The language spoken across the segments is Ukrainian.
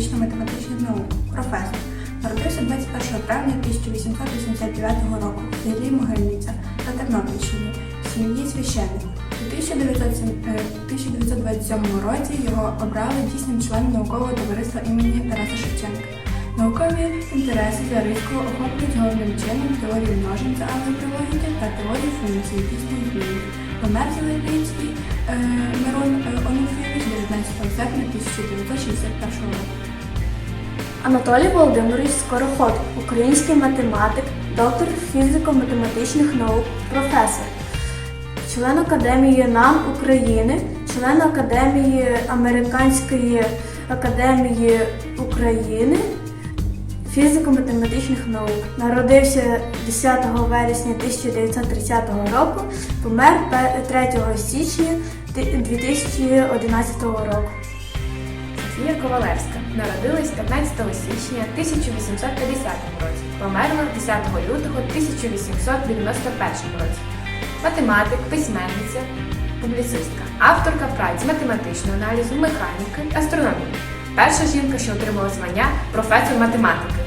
фізично-математичних наук, професор. Народився 21 травня 1889 року в селі Могильниця на Тернопільщині, в сім'ї священника. У 1907 е, 1927 році його обрали дійсним членом наукового товариства імені Тараса Шевченка. Наукові інтереси Зарицького охоплюють головним чином теорію множин за алгебрологіки та теорію функцій дійсної зміни. Помер Зеленський Мирон е, Онуфійович 19 серпня 1961 року. Анатолій Володимирович Скороход, український математик, доктор фізико-математичних наук, професор, член Академії НАН України, член Академії Американської академії України фізико-математичних наук. Народився 10 вересня 1930 року, помер 3 січня 2011 року. Софія Ковалевська народилась 15 січня 1850 році, померла 10 лютого 1891 році. Математик, письменниця, публіцистка, авторка праць математичного аналізу, механіки, астрономії. Перша жінка, що отримала звання професор математики.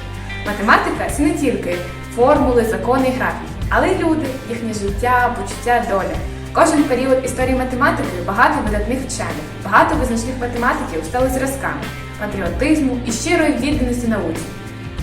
Математика це не тільки формули, закони і графіки, але й люди, їхнє життя, почуття, доля. Кожен період історії математики багато видатних вчених, багато визначних математиків стали зразками патріотизму і щирої відданості науці.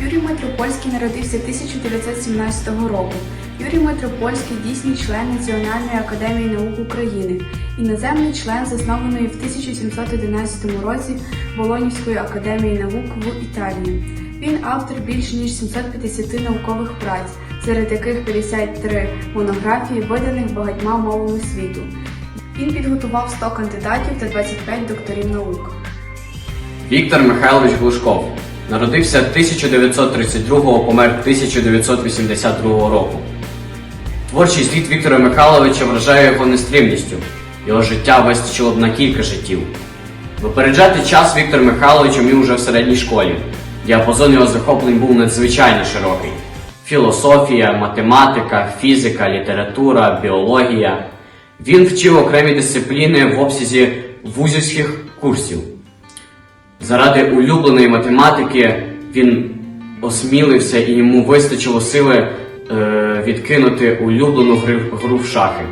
Юрій Митропольський народився 1917 року. Юрій Митропольський дійсний член Національної академії наук України, іноземний член заснованої в 1711 році Болонівської академії наук в Італії. Він автор більш ніж 750 наукових праць, серед яких 53 монографії, виданих багатьма мовами світу. Він підготував 100 кандидатів та 25 докторів наук. Віктор Михайлович Глушков народився 1932 помер 1982 року. Творчий звіт Віктора Михайловича вражає його нестримністю. Його життя вистачило б на кілька життів. Випереджати час Віктор Михайлович умів уже в середній школі. Діапазон його захоплень був надзвичайно широкий: філософія, математика, фізика, література, біологія. Він вчив окремі дисципліни в обсязі вузівських курсів. Заради улюбленої математики він осмілився і йому вистачило сили е, відкинути улюблену гру в шахи.